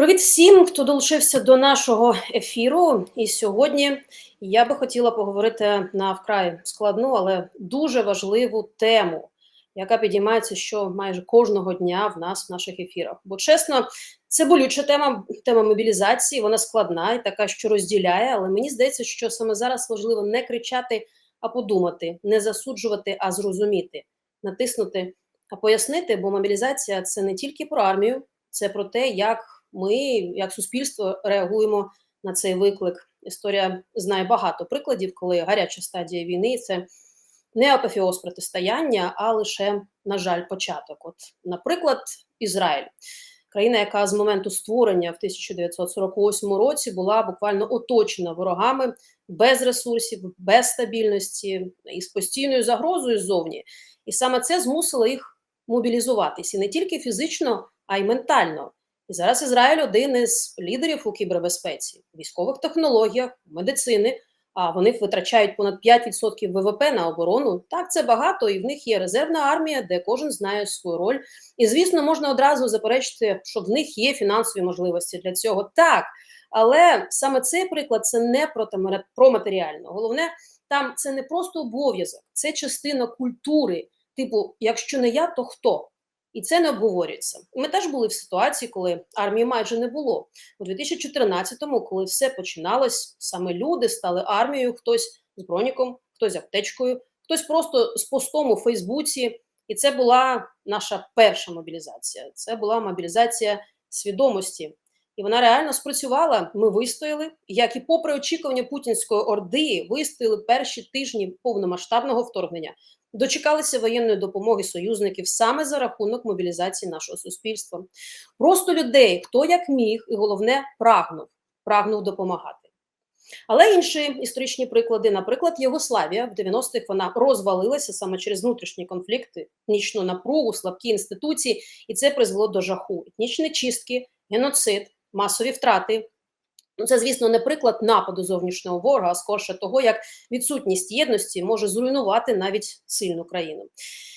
Привіт всім, хто долучився до нашого ефіру. І сьогодні я би хотіла поговорити на вкрай складну, але дуже важливу тему, яка підіймається що майже кожного дня в нас в наших ефірах. Бо чесно, це болюча тема, тема мобілізації. Вона складна і така, що розділяє. Але мені здається, що саме зараз важливо не кричати, а подумати, не засуджувати, а зрозуміти, натиснути, а пояснити. Бо мобілізація це не тільки про армію, це про те, як ми, як суспільство, реагуємо на цей виклик. Історія знає багато прикладів, коли гаряча стадія війни це не апофеоз протистояння, а лише, на жаль, початок. От, наприклад, Ізраїль, країна, яка з моменту створення в 1948 році була буквально оточена ворогами без ресурсів, без стабільності і з постійною загрозою ззовні. І саме це змусило їх мобілізуватись і не тільки фізично, а й ментально. І зараз Ізраїль один із лідерів у кібербезпеці, військових технологіях, медицини. А вони витрачають понад 5% ВВП на оборону. Так, це багато, і в них є резервна армія, де кожен знає свою роль. І звісно, можна одразу заперечити, що в них є фінансові можливості для цього. Так, але саме цей приклад це не про про матеріально. Головне, там це не просто обов'язок, це частина культури. Типу, якщо не я, то хто? І це не обговорюється. Ми теж були в ситуації, коли армії майже не було. У 2014-му, коли все починалось, саме люди стали армією, хтось з броніком, хтось з аптечкою, хтось просто з постом у Фейсбуці. І це була наша перша мобілізація. Це була мобілізація свідомості. І вона реально спрацювала. Ми вистояли, як і попри очікування путінської орди, вистояли перші тижні повномасштабного вторгнення дочекалися воєнної допомоги союзників саме за рахунок мобілізації нашого суспільства. Просто людей, хто як міг, і головне прагнув, прагнув допомагати. Але інші історичні приклади, наприклад, Єгославія в 90-х вона розвалилася саме через внутрішні конфлікти, етнічну напругу, слабкі інституції, і це призвело до жаху, етнічні чистки, геноцид, масові втрати, Ну, це, звісно, не приклад нападу зовнішнього ворога, а скорше того, як відсутність єдності може зруйнувати навіть сильну країну.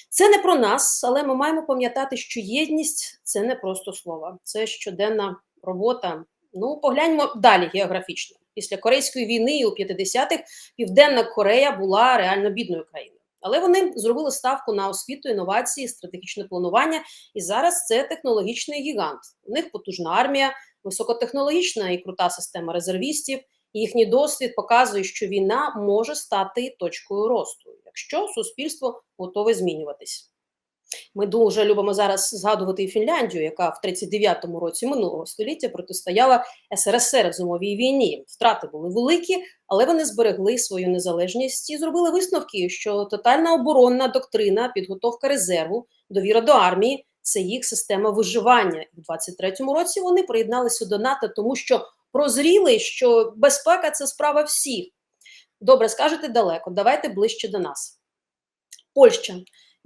Це не про нас, але ми маємо пам'ятати, що єдність це не просто слова, це щоденна робота. Ну, погляньмо далі географічно. Після Корейської війни у 50-х Південна Корея була реально бідною країною. Але вони зробили ставку на освіту, інновації, стратегічне планування. І зараз це технологічний гігант. У них потужна армія, високотехнологічна і крута система резервістів. Їхній досвід показує, що війна може стати точкою росту, якщо суспільство готове змінюватись. Ми дуже любимо зараз згадувати і Фінляндію, яка в 39-му році минулого століття протистояла СРСР в зимовій війні. Втрати були великі, але вони зберегли свою незалежність і зробили висновки, що тотальна оборонна доктрина, підготовка резерву, довіра до армії це їх система виживання. І в 23-му році вони приєдналися до НАТО, тому що прозріли, що безпека це справа всіх. Добре, скажете далеко, давайте ближче до нас. Польща.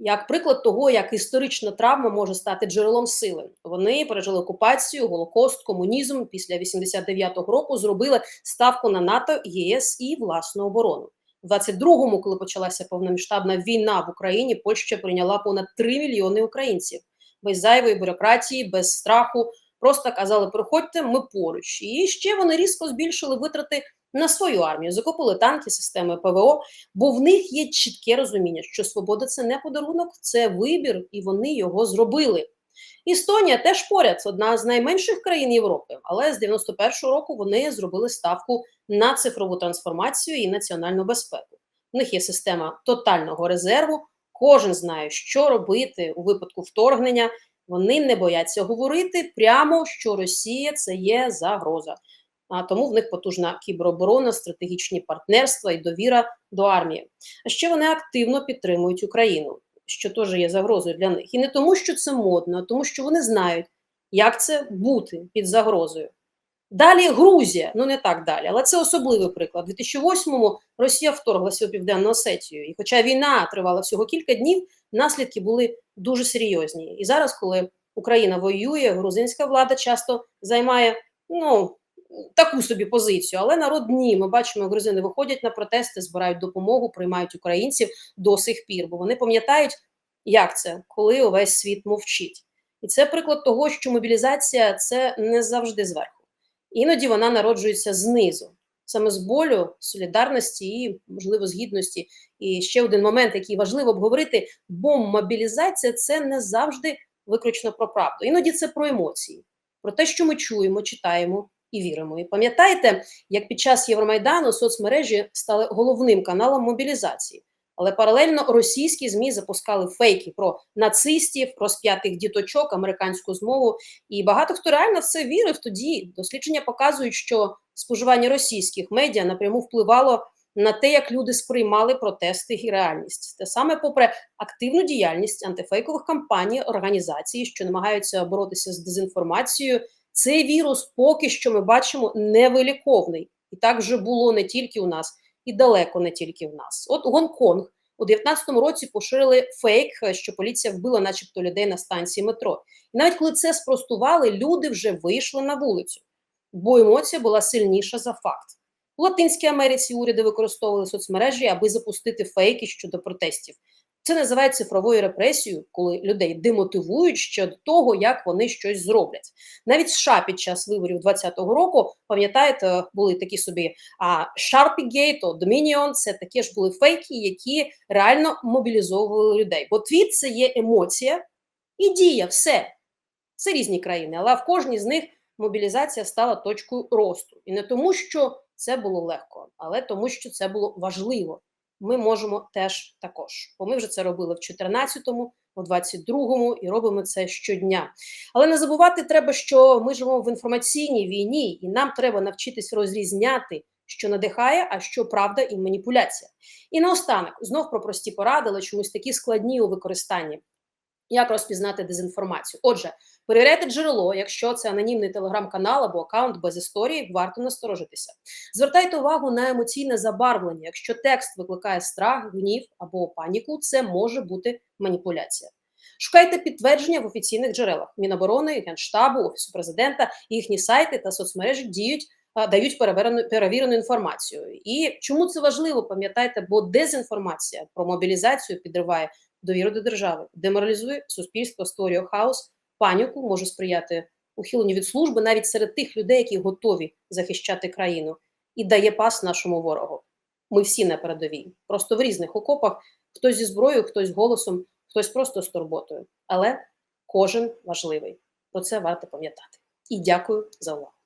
Як приклад того, як історична травма може стати джерелом сили, вони пережили окупацію, голокост, комунізм після 89-го року зробили ставку на НАТО, ЄС і власну оборону. У 22-му, коли почалася повномасштабна війна в Україні, Польща прийняла понад 3 мільйони українців без зайвої бюрократії, без страху. Просто казали, приходьте, ми поруч. І ще вони різко збільшили витрати на свою армію, закупили танки, системи ПВО, бо в них є чітке розуміння, що свобода це не подарунок, це вибір, і вони його зробили. Істонія теж поряд, одна з найменших країн Європи, але з 91-го року вони зробили ставку на цифрову трансформацію і національну безпеку. У них є система тотального резерву, Кожен знає, що робити у випадку вторгнення. Вони не бояться говорити прямо, що Росія це є загроза. А тому в них потужна кібероборона, стратегічні партнерства і довіра до армії. А ще вони активно підтримують Україну, що теж є загрозою для них. І не тому, що це модно, а тому, що вони знають, як це бути під загрозою. Далі Грузія, ну не так далі, але це особливий приклад. У 2008-му Росія вторглася у Південну Осетію. І хоча війна тривала всього кілька днів, наслідки були дуже серйозні. І зараз, коли Україна воює, грузинська влада часто займає ну, таку собі позицію. Але народ ні, ми бачимо, грузини виходять на протести, збирають допомогу, приймають українців до сих пір, бо вони пам'ятають, як це, коли увесь світ мовчить. І це приклад того, що мобілізація це не завжди зверху. Іноді вона народжується знизу, саме з болю, солідарності і, можливо, з гідності. І ще один момент, який важливо обговорити: бо мобілізація це не завжди виключно про правду. Іноді це про емоції, про те, що ми чуємо, читаємо і віримо. І пам'ятаєте, як під час Євромайдану соцмережі стали головним каналом мобілізації. Але паралельно російські змі запускали фейки про нацистів, про сп'ятих діточок, американську змову. І багато хто реально в це вірив тоді. Дослідження показують, що споживання російських медіа напряму впливало на те, як люди сприймали протести і реальність. Те саме, попри активну діяльність антифейкових кампаній, організацій, що намагаються боротися з дезінформацією, цей вірус поки що ми бачимо невиліковний. І так вже було не тільки у нас і далеко не тільки в нас. От Гонконг у 19-му році поширили фейк, що поліція вбила, начебто, людей на станції метро. І навіть коли це спростували, люди вже вийшли на вулицю, бо емоція була сильніша за факт. У Латинській Америці уряди використовували соцмережі, аби запустити фейки щодо протестів. Це називають цифровою репресією, коли людей демотивують ще до того, як вони щось зроблять. Навіть США під час виборів 2020 року, пам'ятаєте, були такі собі а Sharpie Dominion – це такі ж були фейки, які реально мобілізовували людей. Бо твіт це є емоція і дія, все. Це різні країни, але в кожній з них мобілізація стала точкою росту. І не тому, що це було легко, але тому, що це було важливо ми можемо теж також. Бо ми вже це робили в 14-му, у 22-му і робимо це щодня. Але не забувати треба, що ми живемо в інформаційній війні, і нам треба навчитись розрізняти, що надихає, а що правда і маніпуляція. І наостанок знов про прості поради, але чомусь такі складні у використанні. Як розпізнати дезінформацію? Отже, перевіряйте джерело, якщо це анонімний телеграм-канал або аккаунт без історії, варто насторожитися. Звертайте увагу на емоційне забарвлення. Якщо текст викликає страх, гнів або паніку, це може бути маніпуляція. Шукайте підтвердження в офіційних джерелах Міноборони, Генштабу, Офісу президента, їхні сайти та соцмережі діють. Дають перевірену перевірену інформацію, і чому це важливо? Пам'ятайте, бо дезінформація про мобілізацію підриває довіру до держави, деморалізує суспільство, створює хаос, паніку може сприяти ухиленню від служби навіть серед тих людей, які готові захищати країну, і дає пас нашому ворогу. Ми всі на передовій, просто в різних окопах, хтось зі зброєю, хтось голосом, хтось просто з турботою. Але кожен важливий. Про це варто пам'ятати. І дякую за увагу.